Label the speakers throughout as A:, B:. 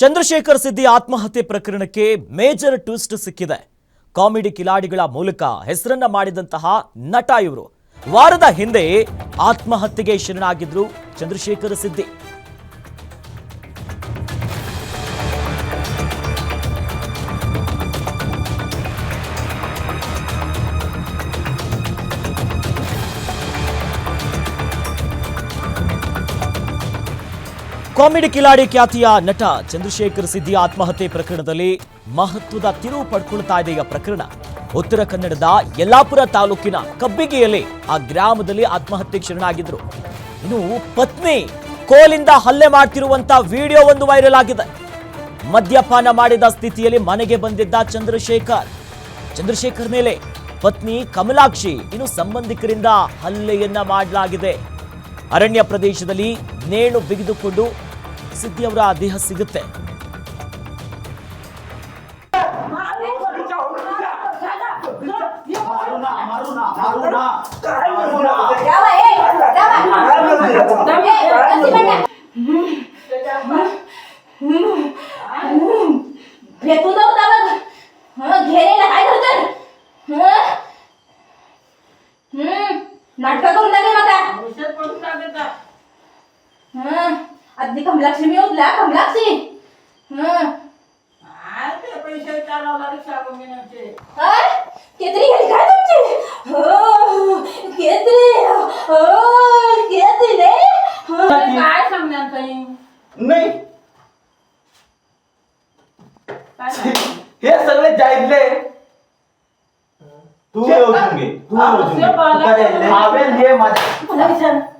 A: ಚಂದ್ರಶೇಖರ್ ಸಿದ್ದಿ ಆತ್ಮಹತ್ಯೆ ಪ್ರಕರಣಕ್ಕೆ major twist ಸಿಕ್ಕಿದೆ. ಕಾಮಿಡಿ ಕಿಲಾಡಿಗಳ ಮೂಲಕ ಹೆಸರನ್ನ ಮಾಡಿದಂತಹ ನಟ ಇವರು. ವಾರದ ಹಿಂದೆ ಆತ್ಮಹತ್ಯೆಗೆ ಶರಣಾಗಿದ್ರು ಚಂದ್ರಶೇಖರ್ ಸಿದ್ದಿ. ಕಾಮಿಡಿ ಕಿಲಾಡಿ ಖ್ಯಾತಿಯ ನಟ ಚಂದ್ರಶೇಖರ್ ಸಿದ್ದಿ ಆತ್ಮಹತ್ಯೆ ಪ್ರಕರಣದಲ್ಲಿ ಮಹತ್ವದ ತಿರುವು ಪಡ್ಕೊಳ್ತಾ ಇದೆ ಈಗ ಪ್ರಕರಣ. ಉತ್ತರ ಕನ್ನಡದ ಯಲ್ಲಾಪುರ ತಾಲೂಕಿನ ಕಬ್ಬಿಗೆಯಲ್ಲಿ ಆ ಗ್ರಾಮದಲ್ಲಿ ಆತ್ಮಹತ್ಯೆ ಶರಣಾಗಿದ್ರು ಇನ್ನು ಪತ್ನಿ ಕೋಲಿಂದ ಹಲ್ಲೆ ಮಾಡ್ತಿರುವಂತ ವಿಡಿಯೋ ಒಂದು ವೈರಲ್ ಆಗಿದೆ. ಮದ್ಯಪಾನ ಮಾಡಿದ ಸ್ಥಿತಿಯಲ್ಲಿ ಮನೆಗೆ ಬಂದಿದ್ದ ಚಂದ್ರಶೇಖರ್. ಚಂದ್ರಶೇಖರ್ ಮೇಲೆ ಪತ್ನಿ ಕಮಲಾಕ್ಷಿ ಇನ್ನು ಸಂಬಂಧಿಕರಿಂದ ಹಲ್ಲೆಯನ್ನ ಮಾಡಲಾಗಿದೆ. ಅರಣ್ಯ ಪ್ರದೇಶದಲ್ಲಿ ನೇಣು ಬಿಗಿದುಕೊಂಡು ಸಿದ್ದಿ ಅವರ ದೇಹ ಸಿಗುತ್ತೆ
B: Dawa, eh! Dawa! Eh, अधिकम Lakshmi उदलाकम Lakshmi हाँ. आते पैसे चालवला हाँ केतरी गेली काय तुमची? हो केतरी. हो केतरी
C: काय सांगणार काही
D: नाही. हे सगळे जायले. तू ओळखून तू ओळखून काय हे माझ्या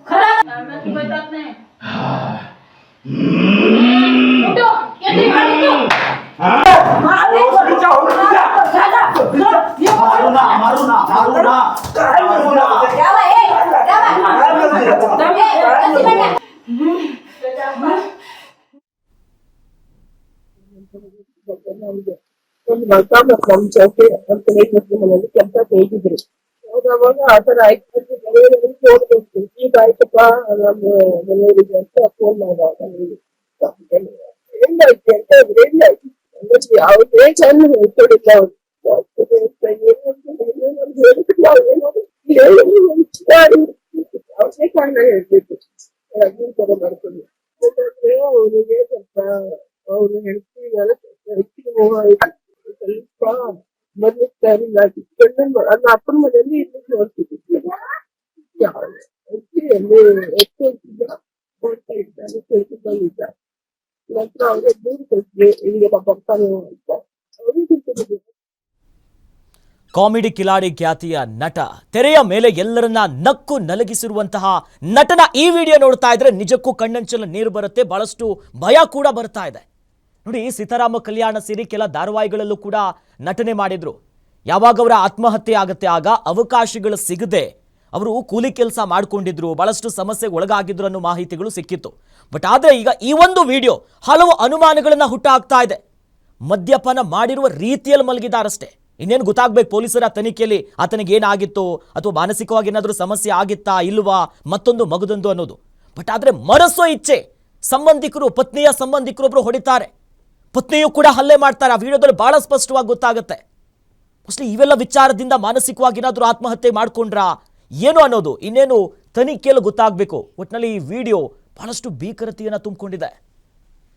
C: खरं नाही. विचार खरं सांगण्याची पद्धत नाही उठो, केतरी खाली उठो.
D: मारू ना मारू ना मारू ना मारू ना
B: रावा ए रावा ए कशी म्हणता
E: ಒಂದು ಮಗ ಮತ್ತು ನಮ್ ಜೊತೆ ನಮ್ಮ ಕಡೆ ಮನೆಯಲ್ಲಿ ಕೆಲಸ ತೆಗಿದ್ರು ಅವಾಗ ಆ ತರ ಆಯ್ತು ಮನೆಯಲ್ಲಿ ಫೋನ್ ಕೊಡ್ತು ಈಗ ಆಯ್ತಪ್ಪ ನಮ್ಮ ಮನೆಯವರಿಗೆ ಅಂತ ಫೋನ್ ಮಾಡಿದಾಗ ಹೆಂಗಾಯ್ತು ಅಂತ ಇದ್ರೆ ಹೆಂಗಾಯ್ತು ಅಂದ್ರೆ ಯಾವುದೇ ಚಾನಲ್ ಹೇಳ್ಕೊಡಿಲ್ಲ ಅವ್ರು ಯಾವುದೇ ನನ್ನ ಅಪ್ಪನ ಮನೆಯಲ್ಲಿ ಇಲ್ಲಿ
A: ಕಾಮಿಡಿ ಕಿಲಾಡಿ ಖ್ಯಾತಿಯ ನಟ, ತೆರೆಯ ಮೇಲೆ ಎಲ್ಲರನ್ನ ನಕ್ಕು ನಲಗಿಸಿರುವಂತಹ ನಟನ ಈ ವಿಡಿಯೋ ನೋಡ್ತಾ ಇದ್ರೆ ನಿಜಕ್ಕೂ ಕಣ್ಣಂಚಲ ನೀರು ಬರುತ್ತೆ, ಬಹಳಷ್ಟು ಭಯ ಕೂಡ ಬರ್ತಾ ಇದೆ. ನೋಡಿ, ಸೀತಾರಾಮ ಕಲ್ಯಾಣ ಸೇರಿ ಕೆಲ ಧಾರಾವಾಹಿಗಳಲ್ಲೂ ಕೂಡ ನಟನೆ ಮಾಡಿದ್ರು. ಯಾವಾಗ ಅವರ ಆತ್ಮಹತ್ಯೆ ಆಗುತ್ತೆ, ಆಗ ಅವಕಾಶಗಳು ಸಿಗದೆ ಅವರು ಕೂಲಿ ಕೆಲಸ ಮಾಡ್ಕೊಂಡಿದ್ರು, ಬಹಳಷ್ಟು ಸಮಸ್ಯೆಗೆ ಒಳಗಾಗಿದ್ರು ಅನ್ನೋ ಮಾಹಿತಿಗಳು ಸಿಕ್ಕಿತ್ತು. ಬಟ್ ಆದ್ರೆ ಈಗ ಈ ಒಂದು ವಿಡಿಯೋ ಹಲವು ಅನುಮಾನಗಳನ್ನು ಹುಟ್ಟಾಕ್ತಾ ಇದೆ. ಮದ್ಯಪಾನ ಮಾಡಿರುವ ರೀತಿಯಲ್ಲಿ ಮಲಗಿದಾರಷ್ಟೇ. ಇನ್ನೇನು ಗೊತ್ತಾಗಬೇಕು, ಪೊಲೀಸರ ತನಿಖೆಯಲ್ಲಿ ಆತನಿಗೆ ಏನಾಗಿತ್ತು, ಅಥವಾ ಮಾನಸಿಕವಾಗಿ ಏನಾದರೂ ಸಮಸ್ಯೆ ಆಗಿತ್ತಾ, ಇಲ್ವಾ, ಮತ್ತೊಂದು ಮಗದೊಂದು ಅನ್ನೋದು. ಬಟ್ ಆದ್ರೆ ಮರಸೋ ಇಚ್ಛೆ. ಸಂಬಂಧಿಕರು, ಪತ್ನಿಯ ಸಂಬಂಧಿಕರೊಬ್ಬರು ಹೊಡಿತಾರೆ. ಪತ್ನಿಯು ಕೂಡ ಹಲ್ಲೆ ಮಾಡ್ತಾರೆ. ಆ ವಿಡಿಯೋದಲ್ಲಿ ಬಹಳ ಸ್ಪಷ್ಟವಾಗಿ ಗೊತ್ತಾಗುತ್ತೆ. ಮೋಸ್ಟ್ಲಿ ಇವೆಲ್ಲ ವಿಚಾರದಿಂದ ಮಾನಸಿಕವಾಗಿ ಏನಾದರೂ ಆತ್ಮಹತ್ಯೆ ಮಾಡ್ಕೊಂಡ್ರಾ? ಏನು ಅನ್ನೋದು? ಇನ್ನೇನು ತನಿಖೆಯಲ್ಲಿ ಗೊತ್ತಾಗಬೇಕು. ಒಟ್ಟಿನಲ್ಲಿ ಈ ವಿಡಿಯೋ ಬಹಳಷ್ಟು ಭೀಕರತೆಯನ್ನು ತುಂಬಿಕೊಂಡಿದೆ.